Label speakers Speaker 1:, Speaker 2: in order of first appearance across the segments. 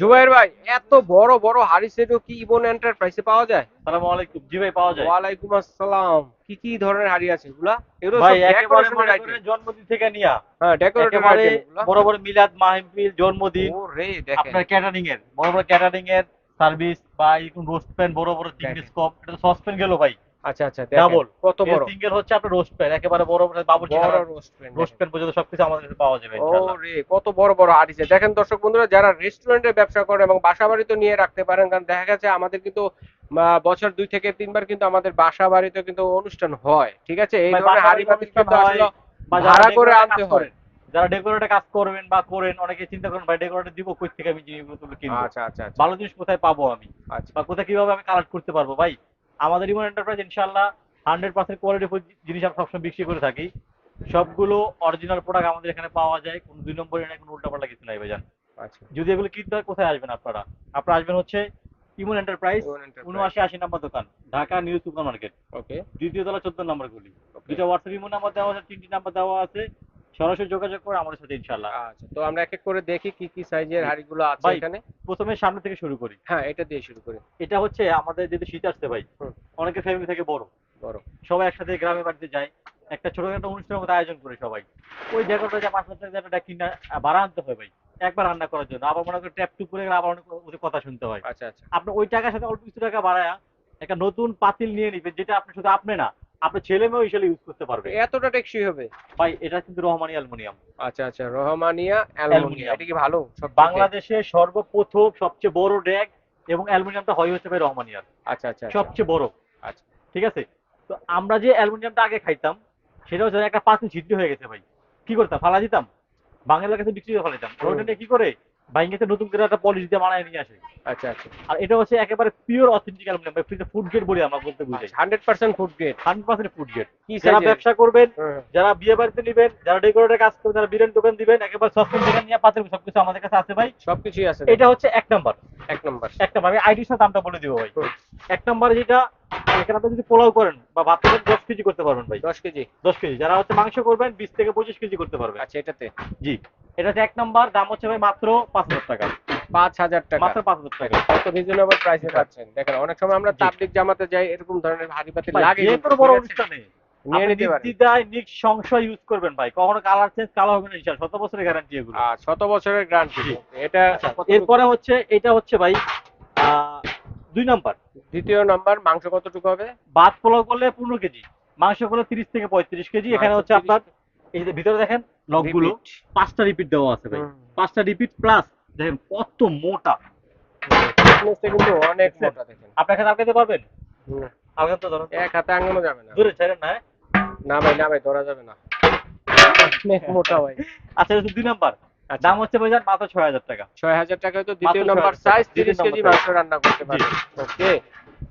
Speaker 1: জুবাইর ভাই এত বড় বড় হাড়ি সেটও কি ইবন এন্টারপ্রাইজে পাওয়া যায়?
Speaker 2: সালাম আলাইকুম জি ভাই পাওয়া যায়।
Speaker 1: ওয়ালাইকুম আসসালাম। কি কি ধরনের হাড়ি আছে এগুলা? এগুলো
Speaker 2: ভাই একেবারে মনে করেন জন্মদিন থেকে নিয়া।
Speaker 1: হ্যাঁ ডেকোরেটিভ আইটেম
Speaker 2: বড় বড় মিলাদ মাহফিল জন্মদিন।
Speaker 1: ও রে দেখেন।
Speaker 2: আপনার ক্যাটারিং এর বড় বড় ক্যাটারিং এর সার্ভিস বা এরকম রোস্ট প্যান বড় বড়
Speaker 1: দেখেন।
Speaker 2: স্কোপ এটা সসপ্যান গেল ভাই।
Speaker 1: আচ্ছা আচ্ছা
Speaker 2: Double।
Speaker 1: কত বড়?
Speaker 2: সিঙ্গেল হচ্ছে আপনার রোস্ট প্যান একেবারে বড় বড় বাবুর্চি
Speaker 1: বড় রোস্ট
Speaker 2: রোস্ট প্যান পর্যন্ত সবকিছু আমাদের কাছে পাওয়া যাবে
Speaker 1: ও রে কত বড় বড় হাড়ি দেখেন দর্শক বন্ধুরা যারা রেস্টুরেন্টে ব্যবসা করে এবং বাসা বাড়িতে নিয়ে রাখতে পারেন কারণ দেখা গেছে আমাদের কিন্তু বছর দুই থেকে তিনবার কিন্তু আমাদের বাসা বাড়িতে কিন্তু অনুষ্ঠান হয় ঠিক আছে? এই ধরনের হাড়ি পাতিল কিন্তু আসলে
Speaker 2: যারা
Speaker 1: ভাড়া করে আনতে হয়।
Speaker 2: করেন, যারা ডেকোরেটে কাজ করবেন বা করেন অনেকে চিন্তা করেন ভাই ডেকোরেটর দিব কই থেকে আমি জিনিসগুলো কিনবো?
Speaker 1: আচ্ছা আচ্ছা আচ্ছা।
Speaker 2: ভালো জিনিস কোথায় পাবো আমি?
Speaker 1: আচ্ছা।
Speaker 2: বা কোথায় কীভাবে আমি কালেক্ট করতে পারব ভাই? আমাদের ইমন এন্টারপ্রাইজ ইনশাল্লাহ হান্ড্রেড পার্সেন্ট কোয়ালিটি জিনিস আমরা সবসময় বিক্রি করে থাকি। সবগুলো অরিজিনাল প্রোডাক্ট আমাদের এখানে পাওয়া যায় কোনো দুই নম্বরে নাই কোনো উল্টাপাল্টা কিছু নাই ভাইজান।
Speaker 1: আচ্ছা।
Speaker 2: যদি এগুলো কিনতে হয় কোথায় আসবেন আপনারা? আপনারা আসবেন হচ্ছে ইমন এন্টারপ্রাইজ উনআশি আশি নম্বর দোকান Dhaka new super market.
Speaker 1: Okay
Speaker 2: দ্বিতীয় তলা চোদ্দ নম্বর গুলি। দুটা হোয়াটসঅ্যাপ ইমো নাম্বার দেওয়া আছে তিনটি নাম্বার দেওয়া আছে। সরাসরি যোগাযোগ করে আমাদের সাথে ইনশাআল্লাহ।
Speaker 1: আচ্ছা তো আমরা এক এক করে দেখি কি কি সাইজের হাড়িগুলো আছে এখানে।
Speaker 2: প্রথমে সামনে থেকে শুরু করি।
Speaker 1: হ্যাঁ এটা দিয়ে শুরু করি।
Speaker 2: এটা হচ্ছে আমাদের যেহেতু শীত আসছে ভাই
Speaker 1: হুম।
Speaker 2: অনেকের ফ্যামিলি থেকে বড়।
Speaker 1: বড়।
Speaker 2: সবাই একসাথে গ্রামে বাড়িতে যায় একটা ছোট একটা অনুষ্ঠানের মতো আয়োজন করে সবাই। ওই জায়গাটা যে পাঁচ হাজার টাকাটা কিনা ভাড়া আনতে হয় ভাই একবার রান্না করার জন্য। আবার মনে করেন ট্যাপ টুপ করে আবার অনেক ওদের কথা শুনতে হয়।
Speaker 1: আচ্ছা আচ্ছা।
Speaker 2: আপনি ওই টাকার সাথে অল্প কিছু টাকা বাড়ায়া একটা নতুন পাতিল নিয়ে নিবেন যেটা আপনি শুধু আপনি না আপনার ছেলে মেয়েও হিসেবে ইউজ করতে পারবে
Speaker 1: এতটা টেকসই হবে?
Speaker 2: ভাই এটা কিন্তু রহমানি অ্যালুমিনিয়াম।
Speaker 1: আচ্ছা আচ্ছা রহমানিয়া অ্যালুমিনিয়াম। এটা কি ভালো?
Speaker 2: বাংলাদেশে সর্বপ্রথম সবচেয়ে বড় ড্যাগ এবং অ্যালুমিনিয়ামটা হয় হচ্ছে ভাই রহমানিয়ার
Speaker 1: আচ্ছা আচ্ছা আচ্ছা।
Speaker 2: সবচেয়ে বড়।
Speaker 1: আচ্ছা।
Speaker 2: ঠিক আছে? তো আমরা যে অ্যালুমিনিয়ামটা আগে খাইতাম সেটা হচ্ছে একটা পাতি ছিদ্র হয়ে গেছে ভাই। কি করতাম? ফালা দিতাম? বাংলার কাছে বিক্রি করে ফেলাইতাম। কি করে? নতুন করে একটা পলিশ দিয়ে বানায় নিয়ে আসে।
Speaker 1: আচ্ছা আচ্ছা।
Speaker 2: আর এটা হচ্ছে একেবারে পিওর অথেন্টিক অ্যালুমিনিয়াম ভাই ফুড গ্রেড বলি আমরা বলতে
Speaker 1: hundred percent food grade
Speaker 2: hundred percent food grade
Speaker 1: কি
Speaker 2: যারা ব্যবসা করবেন
Speaker 1: হ্যাঁ,
Speaker 2: যারা বিয়ে বাড়িতে নেবেন যারা ডেকোরেটের কাজ করবেন যারা বিরিয়ানি দোকান দিবেন একেবারে দোকান নিয়ে পাতের সবকিছু আমাদের কাছে আছে ভাই।
Speaker 1: সবকিছুই আছে।
Speaker 2: এটা হচ্ছে এক নাম্বার
Speaker 1: এক নম্বর
Speaker 2: এক নাম্বার আমি আইডির সাথে দামটা বলে দিব ভাই। এক নাম্বার যেটা এখানে আপনি যদি পোলাও করেন বা ভাত করেন দশ কেজি করতে পারবেন ভাই।
Speaker 1: দশ কেজি?
Speaker 2: দশ কেজি। যারা হচ্ছে মাংস করবেন বিশ থেকে পঁচিশ কেজি করতে পারবেন।
Speaker 1: আচ্ছা এটাতে?
Speaker 2: জি। এটা হচ্ছে এক নাম্বার দাম হচ্ছে ভাই মাত্র পাঁচ হাজার টাকা।
Speaker 1: পাঁচ হাজার টাকা।
Speaker 2: মাত্র পাঁচ হাজার টাকা।
Speaker 1: কত রিজনেবল প্রাইসে পাচ্ছেন? দেখেন অনেক সময় আমরা তাবলিক জামাতে যাই এরকম ধরনের হাড়ি পাতিল লাগে
Speaker 2: যে কোনো বড় অনুষ্ঠানে
Speaker 1: নিয়ে
Speaker 2: আপনি
Speaker 1: নিতে পারেন।
Speaker 2: নির্দ্বিধায় নিক সংশয় ইউজ করবেন ভাই। কখনো কালার চেঞ্জ কালো হবে না শত বছরের গ্যারান্টি এগুলো।
Speaker 1: শত বছরের গ্যারান্টি এটা
Speaker 2: আচ্ছা, এরপরে হচ্ছে এটা হচ্ছে ভাই আহ, দুই নাম্বার।
Speaker 1: দ্বিতীয় নাম্বার মাংস কতটুকু হবে?
Speaker 2: ভাত পোলাও করলে পনেরো কেজি মাংস করলে তিরিশ থেকে পঁয়ত্রিশ কেজি। এখানে হচ্ছে আপনার এই যে ভিতরে দেখেন
Speaker 1: Repeat।
Speaker 2: পাঁচটা রিপিট দেওয়া আছে ভাই। পাঁচটা রিপিট প্লাস দেখেন কত মোটা।
Speaker 1: কিন্তু অনেক মোটা দেখেন।
Speaker 2: আপনি এখানে আলগাতে পারবেন
Speaker 1: হুম।
Speaker 2: তো ধরুন।
Speaker 1: এক হাতে আঙানো যাবে না।
Speaker 2: দূরে ছেড়েন না হ্যাঁ?
Speaker 1: না ভাই না ভাই ধরা যাবে না। মোটা ভাই।
Speaker 2: আচ্ছা দুই নাম্বার। দাম হচ্ছে ভাই মাত্র ছয় হাজার টাকা।
Speaker 1: ছয় হাজার টাকায় তো দ্বিতীয় নাম্বার সাইজ
Speaker 2: টাকা।
Speaker 1: তিরিশ
Speaker 2: দ্বিতীয়
Speaker 1: কেজি মাংস রান্না করতে। পারবেন। ওকে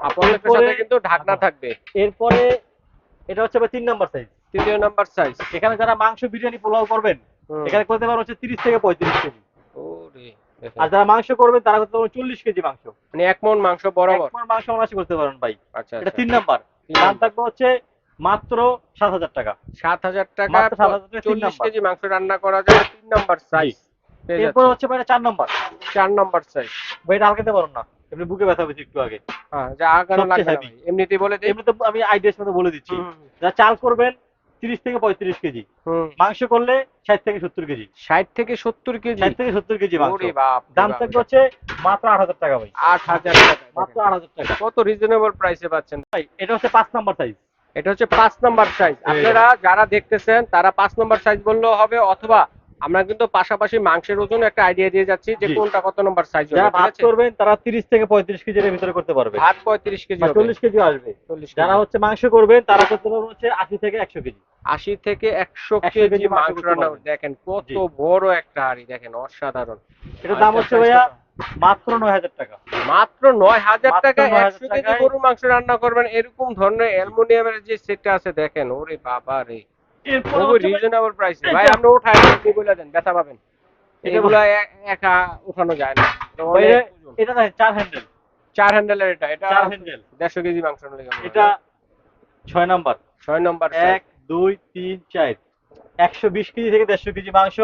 Speaker 1: আপনাদের সাথে কিন্তু ঢাকনা থাকবে।
Speaker 2: এরপরে এটা হচ্ছে ভাই তিন নাম্বার সাইজ
Speaker 1: তৃতীয় নাম্বার সাইজ
Speaker 2: এখানে যারা মাংস বিরিয়ানি পোলাও করবেন এখানে করতে পারবেন হচ্ছে তিরিশ থেকে পঁয়ত্রিশ কেজি।
Speaker 1: ওরে
Speaker 2: আর যারা মাংস করবেন তারা করতে পারবেন চল্লিশ কেজি মাংস।
Speaker 1: মানে এক মন মাংস বরাবর।
Speaker 2: এক মণ মাংস অনায়াসে করতে পারেন ভাই।
Speaker 1: আচ্ছা
Speaker 2: এটা
Speaker 1: আচ্ছা।
Speaker 2: তিন নাম্বার দাম থাকবে হচ্ছে মাত্র সাত হাজার টাকা।
Speaker 1: সাত হাজার টাকা
Speaker 2: মাত্র 7,000 টাকা, তিন
Speaker 1: চল্লিশ কেজি মাংস রান্না করা যাবে তিন নাম্বার সাইজ
Speaker 2: এরপর হচ্ছে চার নাম্বার।
Speaker 1: চার নাম্বার সাইজ
Speaker 2: ভাই এটা পারুন না এমনি বুকে ব্যথা পেয়েছে একটু আগে।
Speaker 1: হ্যাঁ যা আগানো লাগবে না এমনিতেই বলে দিই।
Speaker 2: এমনি আমি আইডিয়াস মতো বলে দিচ্ছি। যারা চাল করবেন তিরিশ থেকে পঁয়ত্রিশ কেজি। মাংস করলে ষাট থেকে সত্তর কেজি।
Speaker 1: ষাট থেকে সত্তর কেজি।
Speaker 2: ষাট থেকে সত্তর কেজি মাংস।
Speaker 1: ওরে বাপ
Speaker 2: দাম। থাকবে হচ্ছে মাত্র আট হাজার টাকা ভাই।
Speaker 1: আট হাজার টাকা।
Speaker 2: মাত্র
Speaker 1: দেখেন।
Speaker 2: আট হাজার টাকা।
Speaker 1: কত রিজনেবল প্রাইসে পাচ্ছেন?
Speaker 2: ভাই এটা হচ্ছে পাঁচ নাম্বার সাইজ
Speaker 1: এটা হচ্ছে পাঁচ নাম্বার সাইজ আপনারা যারা দেখতেছেন তারা পাঁচ নাম্বার সাইজ বললেও হবে অথবা আমরা কিন্তু পাশাপাশি মাংসের ওজন একটা আইডিয়া দিয়ে যাচ্ছি যে কোনটা কত নাম্বার সাইজ হবে
Speaker 2: ভাত করবেন তারা তিরিশ থেকে পঁয়ত্রিশ কেজির ভিতরে করতে পারবে।
Speaker 1: ভাত পঁয়ত্রিশ কেজি
Speaker 2: বা
Speaker 1: হবে।
Speaker 2: চল্লিশ কেজি আসবে।
Speaker 1: চল্লিশ
Speaker 2: যারা হচ্ছে মাংস করবেন তারা করতে পারবে হচ্ছে আশি থেকে একশো কেজি।
Speaker 1: আশি থেকে একশো
Speaker 2: 100
Speaker 1: কেজি
Speaker 2: মাংস
Speaker 1: রান্না দেখেন কত বড় একটা হাড়ি দেখেন অসাধারণ।
Speaker 2: এটার দাম
Speaker 1: আচ্ছা,
Speaker 2: হচ্ছে ভাইয়া? মাত্র নয় হাজার টাকা।
Speaker 1: মাত্র নয় হাজার টাকা একশো কেজি গরুর মাংস রান্না করবেন এরকম ধরনের অ্যালুমিনিয়ামের যে সেটটা আছে দেখেন ওরে বাবা রে। খুবই রিজনেবল প্রাইসে ভাই আপনি উঠায় আপনি বলে দেন ব্যথা পাবেন। এগুলা একা উঠানো যায় না। এটা
Speaker 2: দেখেন চার হ্যান্ডেল
Speaker 1: চার হ্যান্ডেলের এটা এটা
Speaker 2: চার হ্যান্ডেল
Speaker 1: দেড়শো কেজি মাংস
Speaker 2: এটা ছয় নাম্বার।
Speaker 1: ছয় নম্বর
Speaker 2: এক দুই তিন চার। একশো বিশ কেজি থেকে দেড়শো কেজি মাংস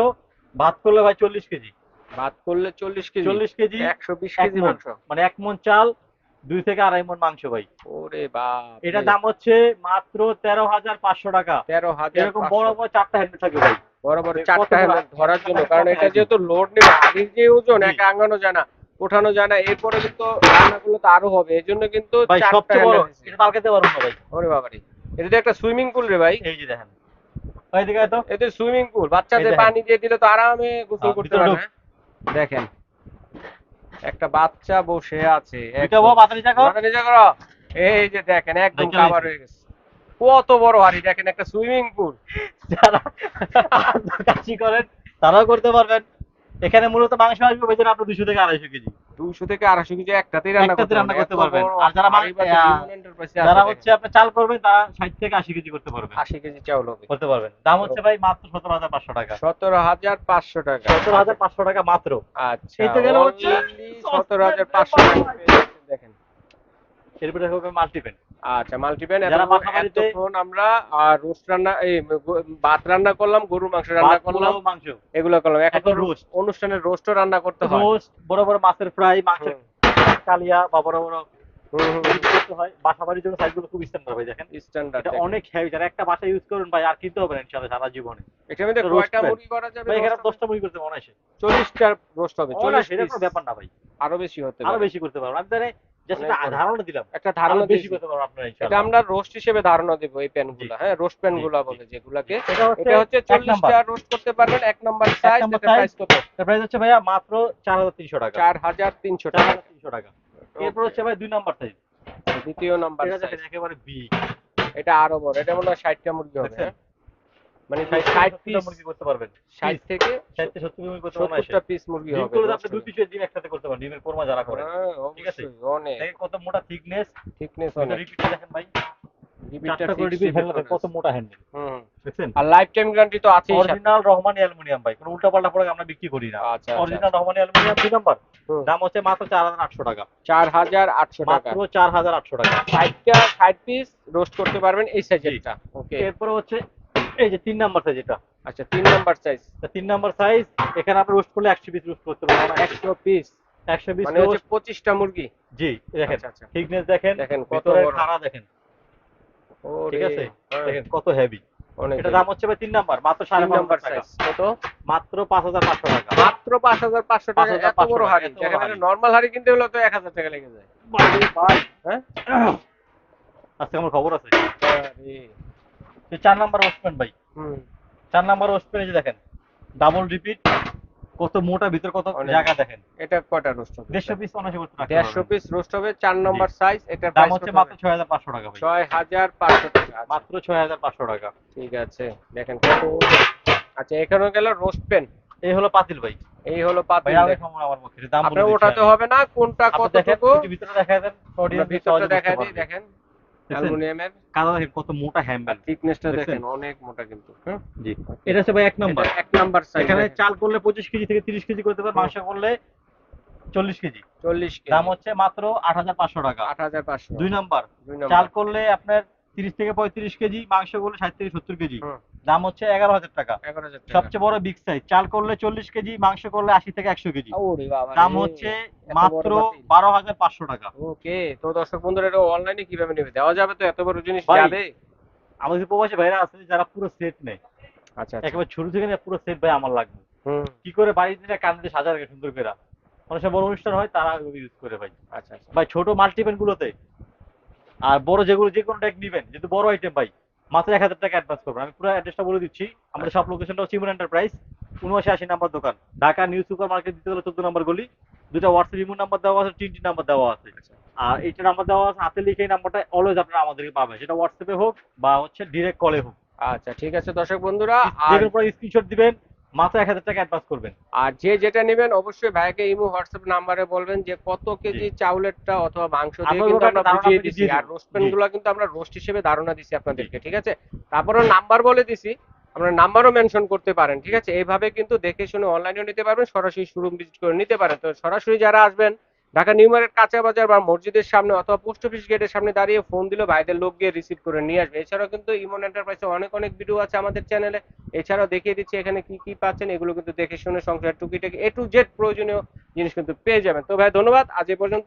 Speaker 2: ভাত করলে ভাই চল্লিশ কেজি।
Speaker 1: ভাত করলে চল্লিশ কেজি।
Speaker 2: চল্লিশ কেজি
Speaker 1: একশো বিশ কেজি মাংস।
Speaker 2: মানে এক মন চাল দুই থেকে আড়াই মন মাংস ভাই।
Speaker 1: ওরে বাপ
Speaker 2: এটার দাম হচ্ছে মাত্র তেরো হাজার পাঁচশো টাকা।
Speaker 1: তেরো হাজার
Speaker 2: এরকম বড় বড় চারটা হ্যান্ডেল থাকবে ভাই।
Speaker 1: বড় বড় চারটা? হ্যান্ডেল ধরার জন্য। কারণ এটা যেহেতু লোড নেবে যে ওজন। একা আঙ্গানো যায় না ওঠানো যায় না এরপরে কিন্তু রান্নাগুলো তো আরও হবে। এই জন্য কিন্তু
Speaker 2: সবচেয়ে বড় এটা পালকাতে পারব না ভাই।
Speaker 1: ওরে বাবারে। এটা তো একটা সুইমিং পুল রে ভাই।
Speaker 2: এই যে দেখেন। তো।
Speaker 1: সুইমিং পুল বাচ্চাদের পানি দিয়ে দিলে তো আরামে গোসল করতে
Speaker 2: ভিতরে
Speaker 1: পারে
Speaker 2: ঢুক।
Speaker 1: হ্যাঁ? দেখেন। একটা বাচ্চা বসে আছে। এই যে দেখেন একদম
Speaker 2: খাবার
Speaker 1: কাভার হয়ে গেছে। কত বড় হাড়ি দেখেন একটা সুইমিং পুল
Speaker 2: যারা কাশি করেন তারাও করতে পারবেন। এখানে মূলত মাংস আসবে বেতন আপনার দুশো থেকে আড়াইশো কেজি।
Speaker 1: দুইশো থেকে আড়াইশো কেজি একটাতেই রান্না
Speaker 2: একটাতে
Speaker 1: করতে
Speaker 2: রান্না করতে পারবেন। আর যারা যারা হচ্ছে আপনি চাল করবেন তারা ষাট থেকে আশি কেজি করতে পারবেন।
Speaker 1: আশি কেজি চাউল হবে।
Speaker 2: করতে পারবেন। দাম হচ্ছে ভাই মাত্র সতেরো হাজার পাঁচশো টাকা।
Speaker 1: সতেরো হাজার পাঁচশো টাকা।
Speaker 2: সতেরো হাজার পাঁচশো টাকা মাত্র।
Speaker 1: আচ্ছা
Speaker 2: তো গেল হচ্ছে
Speaker 1: সতেরো হাজার পাঁচশো টাকা দেখেন।
Speaker 2: এরপরে হবে মাল্টিপেন।
Speaker 1: আচ্ছা মাল্টিপ্যান এতক্ষণ আমরা আর রোস্ট রান্না এই ভাত রান্না করলাম গরুর মাংস রান্না করলাম
Speaker 2: মাংস।
Speaker 1: এগুলো করলাম। এখন
Speaker 2: roast।
Speaker 1: অনুষ্ঠানের রোস্টও রান্না করতে হয়।
Speaker 2: রোস্ট বড় বড় মাছের ফ্রাই মাংসের কালিয়া বা বড় বড় করতে হয়। বাসা বাড়ির জন্য সাইজগুলো খুব স্ট্যান্ডার্ড ভাই দেখেন।
Speaker 1: স্ট্যান্ডার্ড
Speaker 2: এটা অনেক হেভি যারা একটা বাসা ইউজ করবেন ভাই আর কিনতে হবে না ইনশাআল্লাহ সারা জীবনে।
Speaker 1: এটার মধ্যে কয়টা। মুরগি করা যাবে
Speaker 2: ভাই এখানে দশটা মুড়ি করতে মনে আসে
Speaker 1: চল্লিশটা রোস্ট হবে চল্লিশ
Speaker 2: সেটা কোনো ব্যাপার না ভাই।
Speaker 1: আরও বেশি হতে পারে।
Speaker 2: আরও বেশি করতে পারব। আমি ধারণা দিলাম।
Speaker 1: একটা ধারণা
Speaker 2: বেশি
Speaker 1: বেশি
Speaker 2: আপনারা
Speaker 1: এটা আমরা রোস্ট হিসেবে ধারণা দেবো এই প্যানগুলা হ্যাঁ রোস্ট বলে
Speaker 2: জি।
Speaker 1: যেগুলাকে।
Speaker 2: এটা হচ্ছে
Speaker 1: রোস্ট করতে পারবেন এক নাম্বার সাইজ এটা প্রাইস কত?
Speaker 2: এর প্রাইস হচ্ছে ভাইয়া মাত্র চার হাজার তিনশো টাকা।
Speaker 1: টাকা।
Speaker 2: এরপর হচ্ছে ভাই দুই নাম্বার সাইজ
Speaker 1: দ্বিতীয় নাম্বার
Speaker 2: এটা
Speaker 1: সাইজ
Speaker 2: একেবারে বিগ
Speaker 1: এটা আরও বড় এটা মনে হয় ষাটটা মুরগি হবে? মানে
Speaker 2: ষাট
Speaker 1: ষাট
Speaker 2: পিস
Speaker 1: পিস
Speaker 2: মুরগি করতে পারবেন।
Speaker 1: ষাট থেকে
Speaker 2: ষাট থেকে সত্তর মুরগি করতে পারবেন
Speaker 1: সত্তরটা পিস মুরগি হবে
Speaker 2: করলে আপনি দুই। পিসের ডিম একসাথে করতে পারেন ডিমের কোরমা যারা করে।
Speaker 1: হ্যাঁ,
Speaker 2: ঠিক আছে?
Speaker 1: অনেক।
Speaker 2: দেখেন কত মোটা থিকনেস
Speaker 1: থিকনেস অনেক।
Speaker 2: রিপিটে দেখেন ভাই।
Speaker 1: রিপিটটা
Speaker 2: করে ডিম হ্যান্ডেল কত মোটা হ্যান্ডেল
Speaker 1: হুম
Speaker 2: দেখছেন?
Speaker 1: আর লাইফ টাইম গ্যারান্টি তো আছেই
Speaker 2: অরিজিনাল রহমানি অ্যালুমিনিয়াম ভাই কোনো উল্টা পাল্টা প্রোডাক্ট আমরা বিক্রি করি না।
Speaker 1: আচ্ছা
Speaker 2: অরিজিনাল রহমানি অ্যালুমিনিয়াম দুই নাম্বার দাম হচ্ছে মাত্র চার হাজার আটশো টাকা।
Speaker 1: চার হাজার আটশো টাকা।
Speaker 2: মাত্র চার হাজার আটশো টাকা।
Speaker 1: ষাটটা ষাট পিস রোস্ট করতে পারবেন এই সাইজেরটা ওকে
Speaker 2: এরপরে হচ্ছে এই যে তিন নাম্বার সাইজ এটা।
Speaker 1: আচ্ছা তিন নাম্বার সাইজ
Speaker 2: তিন নাম্বার সাইজ এখানে আপনি রোস্ট করলে একশো পিস রোস্ট করতে পারবেন।
Speaker 1: একশো পিস
Speaker 2: একশো পিস
Speaker 1: মানে হচ্ছে পঁচিশটা মুরগি?
Speaker 2: জি দেখেন
Speaker 1: আচ্ছা আচ্ছা।
Speaker 2: থিকনেস দেখেন
Speaker 1: দেখেন কত।
Speaker 2: খাড়া দেখেন। ঠিক আছে?
Speaker 1: হ্যাঁ,
Speaker 2: দেখেন কত হেভি এটা দাম হচ্ছে ভাই তিন নাম্বার মাত্র সাড়ে পাঁচ
Speaker 1: নাম্বার
Speaker 2: হাজার
Speaker 1: সাইজ কত?
Speaker 2: মাত্র পাঁচ হাজার পাঁচশো টাকা।
Speaker 1: মাত্র পাঁচ হাজার পাঁচশো টাকা। এত বড় হাড়ি। যেখানে নর্মাল হাড়ি। কিনতে হলে তো এক হাজার টাকা লেগে যায়। হ্যাঁ?
Speaker 2: আজকে আমার খবর আছে।
Speaker 1: আরে,
Speaker 2: চার নাম্বার ওসমান ভাই। চার নাম্বার এই যে দেখেন ডাবল রিপিট কত মোটা ভিতর কত জায়গা দেখেন।
Speaker 1: এটা কয়টা রোস্ট হবে?
Speaker 2: দেড়শো পিস অনায়াসে করতে
Speaker 1: পিস রোস্ট হবে চার নম্বর সাইজ এটা
Speaker 2: দাম হচ্ছে মাত্র ছয় হাজার পাঁচশো টাকা ভাই।
Speaker 1: ছয় হাজার পাঁচশো টাকা আচ্ছা,
Speaker 2: মাত্র ছয় হাজার পাঁচশো টাকা।
Speaker 1: ঠিক আছে দেখেন কত আচ্ছা এখানেও গেল রোস্ট পেন
Speaker 2: এই হলো পাতিল ভাই।
Speaker 1: এই হলো পাতিল
Speaker 2: আমার পক্ষে দাম
Speaker 1: আপনার ওঠাতে হবে না কোনটা
Speaker 2: আপনি দেখেন ভিতরে দেখা দেন
Speaker 1: ভিতরটা দেখা দিই দেখেন। অ্যালুমিনিয়ামের
Speaker 2: কালার দেখেন কত মোটা হ্যান্ডেল
Speaker 1: থিকনেসটা দেখেন অনেক মোটা কিন্তু হ্যাঁ?
Speaker 2: জি। এটা হচ্ছে ভাই এক নাম্বার
Speaker 1: এক নাম্বার সাইজ
Speaker 2: এখানে চাল করলে পঁচিশ কেজি থেকে তিরিশ কেজি করতে পারবে। মাংস করলে চল্লিশ কেজি।
Speaker 1: চল্লিশ
Speaker 2: দাম হচ্ছে মাত্র আট হাজার পাঁচশো টাকা।
Speaker 1: আট হাজার পাঁচশো।
Speaker 2: দুই নাম্বার চাল করলে আপনার তিরিশ থেকে পঁয়ত্রিশ কেজি মাংস করলে ষাট থেকে সত্তর কেজি। দাম হচ্ছে এগারো হাজার টাকা। সবচেয়ে বড় বিগ সাইজ চাল করলে চল্লিশ কেজি মাংস করলে আশি থেকে একশো কেজি।
Speaker 1: ওরে বাবা
Speaker 2: দাম হচ্ছে মাত্র। বারো হাজার পাঁচশো টাকা।
Speaker 1: ওকে তো দর্শক বন্ধুরা এটা অনলাইনে কীভাবে নেবে? দেওয়া যাবে তো এত বড় জিনিস যাবে?
Speaker 2: আমাদের প্রবাসী ভাইরা আছে যারা পুরো সেট নেয়।
Speaker 1: আচ্ছা আচ্ছা।
Speaker 2: একেবারে শুরু থেকে পুরো সেট ভাই আমার লাগবে। কি করে বাড়িতে কান্দে সাজা রাখে সুন্দর করে? অনেক বড় অনুষ্ঠান হয় তারা ইউজ করে ভাই।
Speaker 1: আচ্ছা আচ্ছা।
Speaker 2: ভাই ছোট মাল্টিপেন গুলোতে আর বড় যেগুলো যে কোনো ট্যাগ নিবেন যেহেতু বড় আইটেম ভাই মাত্র এক হাজার টাকা অ্যাডভান্স করবেন। আমি পুরো অ্যাড্রেসটা বলে দিচ্ছি। আমাদের সব লোকেশনটা হচ্ছে ইমন এন্টারপ্রাইজ উনআশি আশি নাম্বার দোকান। ঢাকা নিউ সুপার মার্কেট দিতে গেলে চোদ্দ নম্বর গলি। দুটা হোয়াটসঅ্যাপ ইমো নাম্বার দেওয়া আছে তিনটি নাম্বার দেওয়া আছে। আর এইটা নাম্বার দেওয়া আছে হাতে লিখে এই নাম্বারটা অলওয়েজ আপনারা আমাদেরকে পাবেন। সেটা হোয়াটসঅ্যাপে হোক বা হচ্ছে ডিরেক্ট কলে হোক।
Speaker 1: আচ্ছা ঠিক আছে দর্শক বন্ধুরা আর
Speaker 2: স্ক্রিনশট দিবেন মাত্র এক হাজার টাকা অ্যাডভান্স করবেন।
Speaker 1: আর যে যেটা নেবেন অবশ্যই ভাইকে ইমো হোয়াটসঅ্যাপ নাম্বারে বলবেন যে কত কেজি চাউলেরটা অথবা মাংস দিয়ে কিন্তু আমরা বুঝিয়ে দিছি। আর। রোস্ট পেনগুলো কিন্তু আমরা রোস্ট হিসেবে ধারণা দিছি আপনাদেরকে ঠিক আছে? তারপরে নাম্বার বলে দিছি আমরা নাম্বারও মেনশন করতে পারেন ঠিক আছে? এইভাবে কিন্তু দেখে শুনে অনলাইনেও নিতে পারবেন সরাসরি শোরুম ভিজিট করে নিতে পারেন। তো সরাসরি যারা আসবেন ঢাকা নিউ মার্কেট কাঁচা বাজার বা মসজিদের সামনে অথবা পোস্ট অফিস গেটের সামনে দাঁড়িয়ে ফোন দিলে, ভাইদের লোক গিয়ে রিসিভ করে নিয়ে আসবে। এছাড়াও কিন্তু ইমন এন্টারপ্রাইজে অনেক অনেক ভিডিও আছে আমাদের চ্যানেলে এছাড়াও দেখিয়ে দিচ্ছি এখানে কি কি পাচ্ছেন, এগুলো কিন্তু দেখে শুনে সংসার টুকিটাকি এ টু জেড প্রয়োজনীয় জিনিস কিন্তু পেয়ে যাবেন। তো ভাই, ধন্যবাদ। আজ এ পর্যন্ত